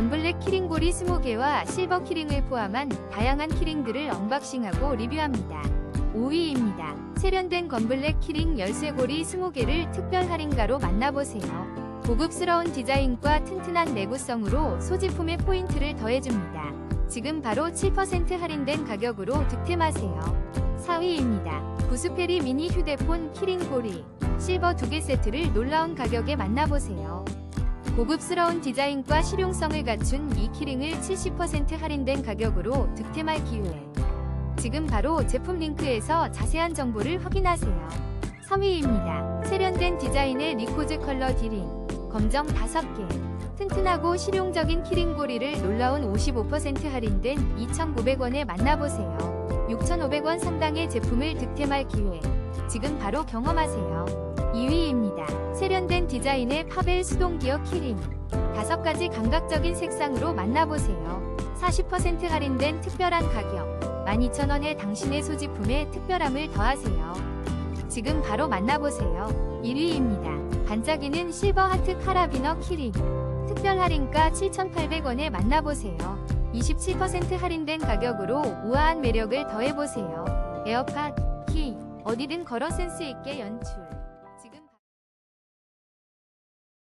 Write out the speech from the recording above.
건블랙 키링고리 20개와 실버 키링을 포함한 다양한 키링들을 언박싱하고 리뷰합니다. 5위입니다. 세련된 건블랙 키링 열쇠고리 20개를 특별 할인가로 만나보세요. 고급스러운 디자인과 튼튼한 내구성으로 소지품의 포인트를 더해줍니다. 지금 바로 7% 할인된 가격으로 득템하세요. 4위입니다. 구스페리 미니 휴대폰 키링고리 실버 2개 세트를 놀라운 가격에 만나보세요. 고급스러운 디자인과 실용성을 갖춘 이 키링을 70% 할인된 가격으로 득템할 기회. 지금 바로 제품 링크에서 자세한 정보를 확인하세요. 3위입니다. 세련된 디자인의 리코즈 컬러 디링 검정 5개 튼튼하고 실용적인 키링 고리를 놀라운 55% 할인된 2,900원에 만나보세요. 6,500원 상당의 제품을 득템할 기회. 지금 바로 경험하세요. 2위입니다. 세련된 디자인의 파벨 수동기어 키링. 5가지 감각적인 색상으로 만나보세요. 40% 할인된 특별한 가격. 12,000원에 당신의 소지품에 특별함을 더하세요. 지금 바로 만나보세요. 1위입니다. 반짝이는 실버 하트 카라비너 키링. 특별 할인가 7,800원에 만나보세요. 27% 할인된 가격으로 우아한 매력을 더해보세요. 에어팟, 키, 어디든 걸어 센스 있게 연출.